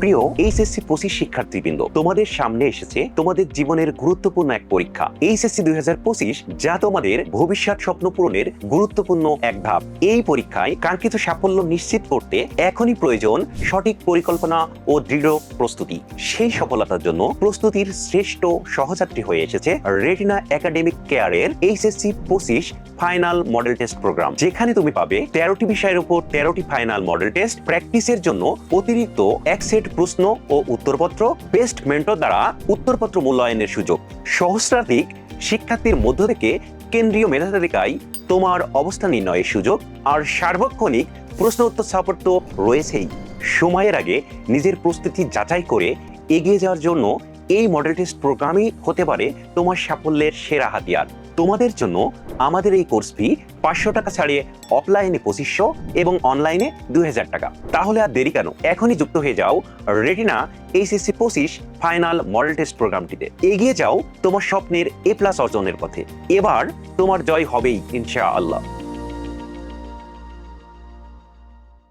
প্রিয় এইচএসসি পঁচিশ শিক্ষার্থীবৃন্দ, তোমাদের সামনে এসেছে তোমাদের জীবনের গুরুত্বপূর্ণ এক পরীক্ষা। এইচএসসি দুই হাজার পঁচিশ, যা তোমাদের ভবিষ্যৎ স্বপ্ন পূরণের গুরুত্বপূর্ণ এক ধাপ। এই পরীক্ষায় কাঙ্ক্ষিত সাফল্য নিশ্চিত করতে এখনই প্রয়োজন সঠিক পরিকল্পনা ও দৃঢ় প্রস্তুতি। সেই সফলতার জন্য প্রস্তুতির শ্রেষ্ঠ সহযাত্রী হয়ে এসেছে রেটিনা একাডেমিক কেয়ারের এইচএসসি পঁচিশ ফাইনাল মডেল টেস্ট প্রোগ্রাম যেখানে তুমি পাবে তেরোটি বিষয়ের উপর তেরোটি ফাইনাল মডেল টেস্ট প্র্যাকটিসের জন্য অতিরিক্ত এক সেট প্রশ্ন ও উত্তরপত্র বেস্ট মেন্টর দ্বারা উত্তরপত্র মূল্যায়নের সুযোগ। সহস্রাধিক শিক্ষার্থীর মধ্য থেকে কেন্দ্রীয় মেধাতালিকায় তোমার অবস্থান নির্ণয়ের সুযোগ আর সার্বক্ষণিক প্রশ্ন উত্তর সাপোর্ট রয়েছেই। সময়ের আগে নিজের প্রস্তুতি যাচাই করে এগিয়ে যাওয়ার জন্য এই মডেল টেস্ট প্রোগ্রামই হতে পারে তোমার সাফল্যের সেরা হাতিয়ার। তোমাদের জন্য আমাদের এই কোর্স ফি পাঁচশো টাকা ছাড়িয়ে অফলাইনে পঁচিশশো এবং অনলাইনে দুই হাজার টাকা। তাহলে আর দেরি কেন? এখনই যুক্ত হয়ে যাও রেটিনা এইচএসসি পঁচিশ ফাইনাল মডেল টেস্ট প্রোগ্রামটিতে এগিয়ে যাও তোমার স্বপ্নের এ প্লাস অর্জনের পথে। এবার তোমার জয় হবেই, ইনশাআল্লাহ।